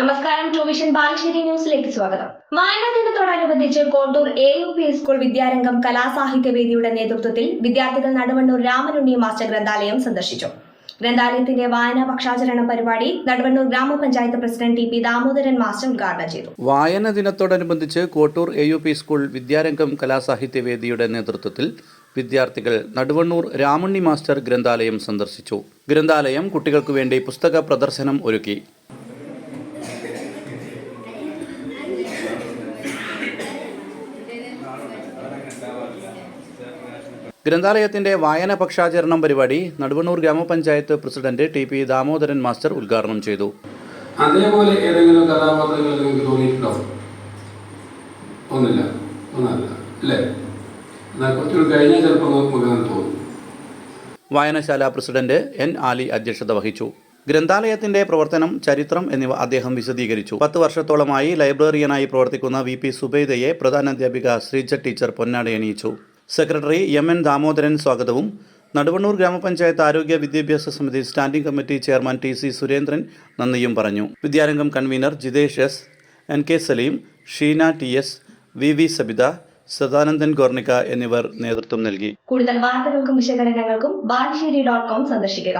നമസ്കാരം ടൂവിഷൻ ബാലുശ്ശേരി ന്യൂസിലേക്ക് സ്വാഗതം. വായനാ ദിനത്തോടനുബന്ധിച്ച് Kottur A U P school Vidyarangam കലാസാഹിത്യ വേദിയുടെ നേതൃത്വത്തിൽ വിദ്യാർത്ഥികൾ നടുവണ്ണൂർ രാമനുണ്ണി മാസ്റ്റർ ഗ്രന്ഥാലയം സന്ദർശിച്ചു. ഗ്രന്ഥാലയത്തിന്റെ വായനാ പക്ഷാചരണ പരിപാടി നടുവണ്ണൂർ ഗ്രാമപഞ്ചായത്ത് president T P Damodaran master ഉദ്ഘാടനം ചെയ്തു. വായനാ ദിനത്തോടനുബന്ധിച്ച് Kottur A U P school Vidyarangam കലാസാഹിത്യ വേദിയുടെ നേതൃത്വത്തിൽ വിദ്യാർത്ഥികൾ നടുവണ്ണൂർ രാമുണ്ണി മാസ്റ്റർ ഗ്രന്ഥാലയം സന്ദർശിച്ചു. ഗ്രന്ഥാലയം കുട്ടികൾക്കു വേണ്ടി പുസ്തക പ്രദർശനം ഒരുക്കി. ഗ്രന്ഥാലയത്തിന്റെ വായന പക്ഷാചരണം പരിപാടി നടുവണ്ണൂർ ഗ്രാമപഞ്ചായത്ത് president T P Damodaran master ഉദ്ഘാടനം ചെയ്തു. അതേപോലെ ഏതെങ്കിലും കഥാപാത്രങ്ങൾ നിങ്ങൾക്ക് തോന്നിയിട്ടുണ്ടോ? ഒന്നില്ല ഒന്നല്ല അല്ലേ? എന്നാൽ കുറച്ചുകൂടി കഴിഞ്ഞാൽ ചിലപ്പോൾ നമുക്ക് തോന്നും. വായനശാല പ്രസിഡന്റ് എൻ ആലി അധ്യക്ഷത വഹിച്ചു. ഗ്രന്ഥാലയത്തിന്റെ പ്രവർത്തനം ചരിത്രം എന്നിവ അദ്ദേഹം വിശദീകരിച്ചു. പത്ത് വർഷത്തോളമായി ലൈബ്രറിയനായി പ്രവർത്തിക്കുന്ന വി പി സുബൈദയെ പ്രധാനാധ്യാപിക ശ്രീജ ടീച്ചർ പൊന്നാടി അണിയിച്ചു സെക്രട്ടറി എം എൻ ദാമോദരൻ സ്വാഗതവും. നടുവണ്ണൂർ ഗ്രാമപഞ്ചായത്ത് ആരോഗ്യ വിദ്യാഭ്യാസ സമിതി standing committee chairman T C Surendran നന്ദിയും പറഞ്ഞു. Vidyarangam convener Jithesh S N K Saleem Sheena T S V V Sabitha Sadanandan Gornika എന്നിവർ നേതൃത്വം നൽകി. കൂടുതൽ വാർത്തകൾക്കും വിശകലനങ്ങൾക്കും സന്ദർശിക്കുക.